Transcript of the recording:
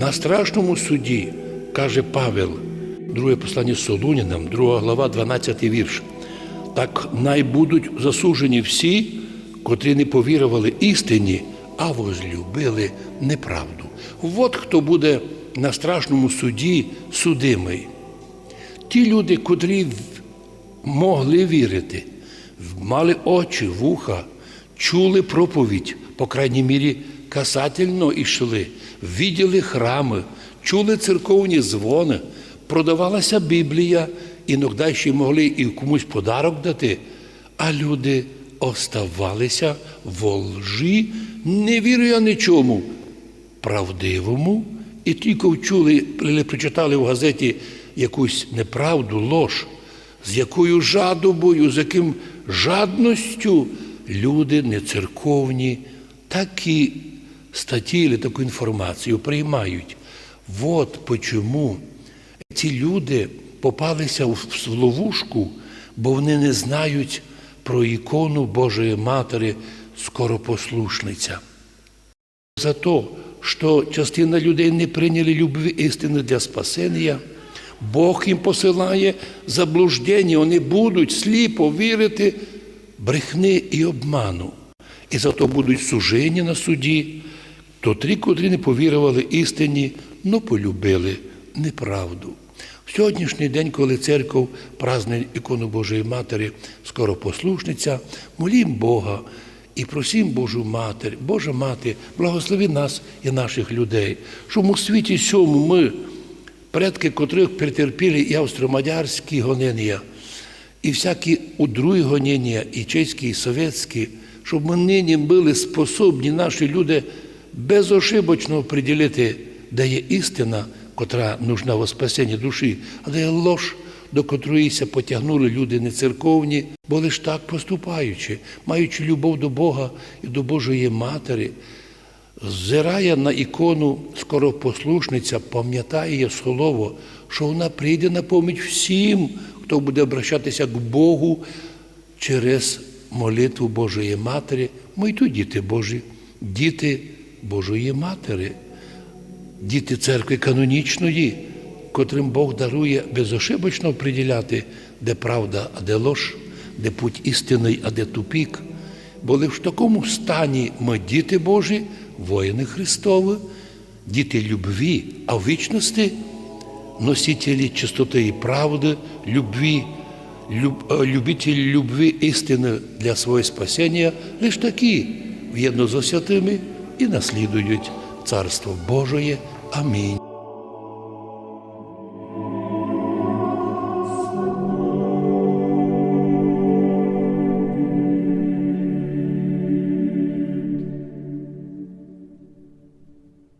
На страшному суді, каже Павел, друге послання Солунянам, 2 глава, 12 вірш. Так най будуть засуджені всі, котрі не повірували істині, а возлюбили неправду. От хто буде на страшному суді судимий. Ті люди, котрі могли вірити, мали очі, вуха, чули проповідь, по крайній мірі, касательно йшли, виділи храми, чули церковні дзвони, продавалася Біблія, іноді ще могли і комусь подарок дати, а люди оставалися во лжі, не віря нічому правдивому, і тільки вчули, прочитали в газеті якусь неправду, лож, з якою жадобою, з яким жадністю люди нецерковні такі статті, или таку інформацію приймають. От почому ці люди попалися в ловушку, бо вони не знають про ікону Божої Матері, скоропослушниця за то, що частина людей не прийняли любві істини для спасення, Бог їм посилає заблуждення, вони будуть сліпо вірити брехни і обману. І зато будуть сужені на суді, то ті, котрі не повірували істині, но полюбили неправду. В сьогоднішній день, коли церков празднує ікону Божої Матері, скоропослушниця, молім Бога і просім Божу Матір, Божа Мати, благослови нас і наших людей, щоб у світі сьому ми, предки котрих претерпіли і австро-мадярські гонення, і всякі у другі гонення, і чеські, і совєтські, щоб ми нині були способні, наші люди, безошибочно оприділити, де є істина, котра нужна во спасенні душі, а де є лож, до котрої потягнули люди нецерковні, бо лиш так поступаючи, маючи любов до Бога і до Божої Матері, зирає на ікону скоропослушниця, пам'ятає слово, що вона прийде на поміч всім, хто буде обращатися к Богу через молитву Божої Матері. Ми й тут діти Божі, діти Божої Матері, діти церкви канонічної, котрим Бог дарує безошибочно приділяти, де правда, а де лож, де путь істинний, а де тупік. Бо лише в такому стані ми діти Божі, воїни Христові, діти любві, а вічності носителі чистоти і правди, любві, люб, е, любителі любви істини для свого спасіння, лише такі в'єдно з святими і наслідують Царство Божоє. Амінь.